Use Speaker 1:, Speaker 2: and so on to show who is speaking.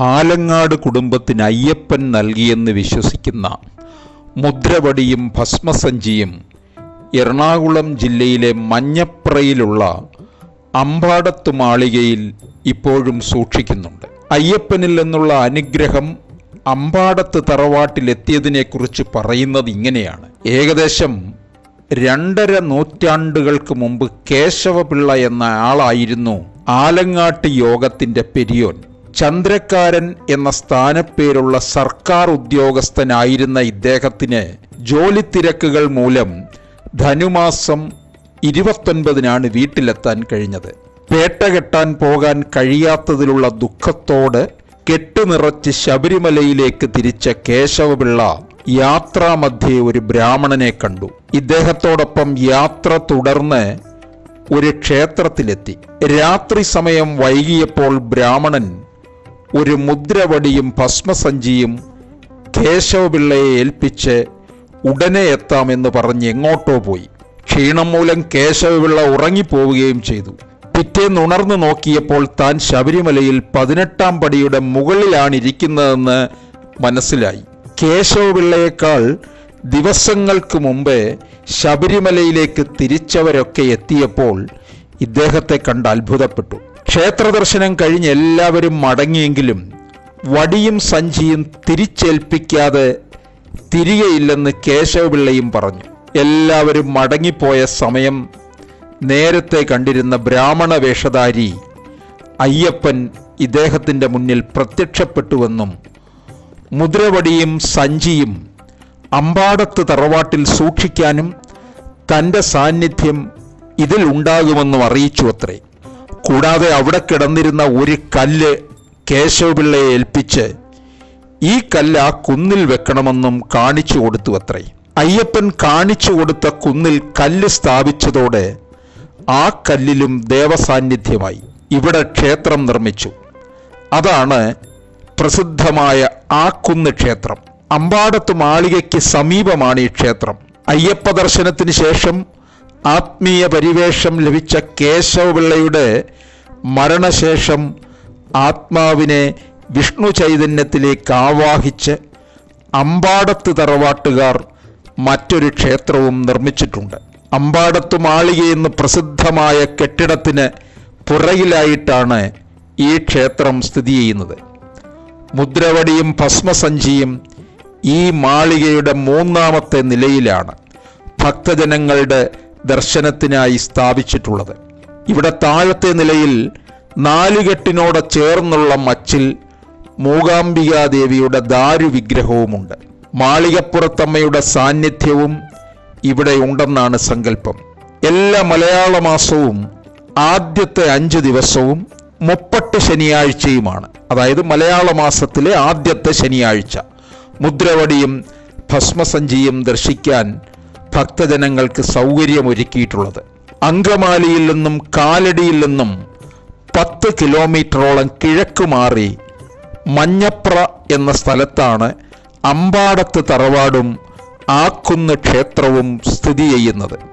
Speaker 1: ആലങ്ങാട് കുടുംബത്തിന് അയ്യപ്പൻ നൽകിയെന്ന് വിശ്വസിക്കുന്ന മുദ്രവടിയും ഭസ്മസഞ്ചിയും എറണാകുളം ജില്ലയിലെ മഞ്ഞപ്രയിലുള്ള അമ്പാടത്ത് മാളികയിൽ ഇപ്പോഴും സൂക്ഷിക്കുന്നുണ്ട്. അയ്യപ്പനിൽ നിന്നുള്ള അനുഗ്രഹം അമ്പാടത്ത് തറവാട്ടിലെത്തിയതിനെക്കുറിച്ച് പറയുന്നത് ഇങ്ങനെയാണ്. ഏകദേശം രണ്ടര നൂറ്റാണ്ടുകൾക്ക് മുമ്പ് കേശവപിള്ള എന്ന ആളായിരുന്നു ആലങ്ങാട്ട് യോഗത്തിന്റെ പെരിയോൻ. ചന്ദ്രക്കാരൻ എന്ന സ്ഥാനപ്പേരുള്ള സർക്കാർ ഉദ്യോഗസ്ഥനായിരുന്ന ഇദ്ദേഹത്തിന് ജോലി തിരക്കുകൾ മൂലം ധനുമാസം ഇരുപത്തൊൻപതിനാണ് വീട്ടിലെത്താൻ കഴിഞ്ഞത്. പേട്ട കെട്ടാൻ പോകാൻ കഴിയാത്തതിലുള്ള ദുഃഖത്തോട് കെട്ടുനിറച്ച് ശബരിമലയിലേക്ക് തിരിച്ച കേശവപിള്ള യാത്രാമധ്യേ ഒരു ബ്രാഹ്മണനെ കണ്ടു. ഇദ്ദേഹത്തോടൊപ്പം യാത്ര തുടർന്ന് ഒരു ക്ഷേത്രത്തിലെത്തി. രാത്രി സമയം വൈകിയപ്പോൾ ബ്രാഹ്മണൻ ഒരു മുദ്രവടിയും ഭസ്മസഞ്ചിയും കേശവപിള്ളയെ ഏൽപ്പിച്ച് ഉടനെ എത്താമെന്ന് പറഞ്ഞ് എങ്ങോട്ടോ പോയി. ക്ഷീണം മൂലം കേശവപിള്ള ഉറങ്ങിപ്പോവുകയും ചെയ്തു. പിറ്റേന്ന് ഉണർന്നു നോക്കിയപ്പോൾ താൻ ശബരിമലയിൽ പതിനെട്ടാം പടിയുടെ മുകളിലാണ് ഇരിക്കുന്നതെന്ന് മനസ്സിലായി. കേശവപിള്ളയേക്കാൾ ദിവസങ്ങൾക്ക് മുമ്പേ ശബരിമലയിലേക്ക് തിരിച്ചവരൊക്കെ എത്തിയപ്പോൾ ഇദ്ദേഹത്തെ കണ്ട് അത്ഭുതപ്പെട്ടു. ക്ഷേത്ര ദർശനം കഴിഞ്ഞ് എല്ലാവരും മടങ്ങിയെങ്കിലും വടിയും സഞ്ചിയും തിരിച്ചേൽപ്പിക്കാതെ തിരികെയില്ലെന്ന് കേശവപിള്ളയും പറഞ്ഞു. എല്ലാവരും മടങ്ങിപ്പോയ സമയം നേരത്തെ കണ്ടിരുന്ന ബ്രാഹ്മണ വേഷധാരി അയ്യപ്പൻ ഇദ്ദേഹത്തിന്റെ മുന്നിൽ പ്രത്യക്ഷപ്പെട്ടുവെന്നും മുദ്രവടിയും സഞ്ചിയും അമ്പാടത്ത് തറവാട്ടിൽ സൂക്ഷിക്കാനും തന്റെ സാന്നിധ്യം ഇതിൽ ഉണ്ടാകുമെന്നും അറിയിച്ചു അത്രേ കൂടാതെ അവിടെ കിടന്നിരുന്ന ഒരു കല്ല് കേശവപിള്ളയെ ഏൽപ്പിച്ച് ഈ കല്ല് ആ കുന്നിൽ വെക്കണമെന്നും കാണിച്ചു കൊടുത്തു അത്രേ അയ്യപ്പൻ കാണിച്ചു കൊടുത്ത കുന്നിൽ കല്ല് സ്ഥാപിച്ചതോടെ ആ കല്ലിലും ദേവസാന്നിധ്യമായി ഇവിടെ ക്ഷേത്രം നിർമ്മിച്ചു. അതാണ് പ്രസിദ്ധമായ ആ കുന്ന് ക്ഷേത്രം. അമ്പാടത്ത് മാളികയ്ക്ക് സമീപമാണ് ഈ ക്ഷേത്രം. അയ്യപ്പ ദർശനത്തിന് ശേഷം ആത്മീയ പരിവേഷം ലഭിച്ച കേശവപിള്ളയുടെ മരണശേഷം ആത്മാവിനെ വിഷ്ണു ചൈതന്യത്തിലേക്ക് ആവാഹിച്ച് അമ്പാടത്ത് തറവാട്ടുകാർ മറ്റൊരു ക്ഷേത്രവും നിർമ്മിച്ചിട്ടുണ്ട്. അമ്പാടത്ത് മാളികയെന്ന് പ്രസിദ്ധമായ കെട്ടിടത്തിന് പുറകിലായിട്ടാണ് ഈ ക്ഷേത്രം സ്ഥിതി ചെയ്യുന്നത്. മുദ്രവടിയും ഭസ്മസഞ്ചിയും ഈ മാളികയുടെ മൂന്നാമത്തെ നിലയിലാണ്. ഭക്തജനങ്ങളുടെ ദർശനത്തിനായി സ്ഥാപിച്ചിട്ടുള്ളത്. ഇവിടെ താഴത്തെ നിലയിൽ നാലുകെട്ടിനോട് ചേർന്നുള്ള മച്ചിൽ മൂകാംബികാദേവിയുടെ ദാരുവിഗ്രഹവുമുണ്ട്. മാളികപ്പുറത്തമ്മയുടെ സാന്നിധ്യവും ഇവിടെ ഉണ്ടെന്നാണ് സങ്കല്പം. എല്ലാ മലയാള മാസവും ആദ്യത്തെ അഞ്ച് ദിവസവും മുപ്പട്ട് ശനിയാഴ്ചയുമാണ്. അതായത് മലയാള മാസത്തിലെ ആദ്യത്തെ ശനിയാഴ്ച. മുദ്രവടിയും ഭസ്മസഞ്ചിയും ദർശിക്കാൻ ഭക്തജനങ്ങൾക്ക് സൗകര്യമൊരുക്കിയിട്ടുള്ളത്. അങ്കമാലിയിൽ നിന്നും കാലടിയിൽ നിന്നും പത്ത് കിലോമീറ്ററോളം കിഴക്ക് മാറി മഞ്ഞപ്ര എന്ന സ്ഥലത്താണ് അമ്പാടത്ത് തറവാടും ആക്കുന്ന് ക്ഷേത്രവും സ്ഥിതി ചെയ്യുന്നത്.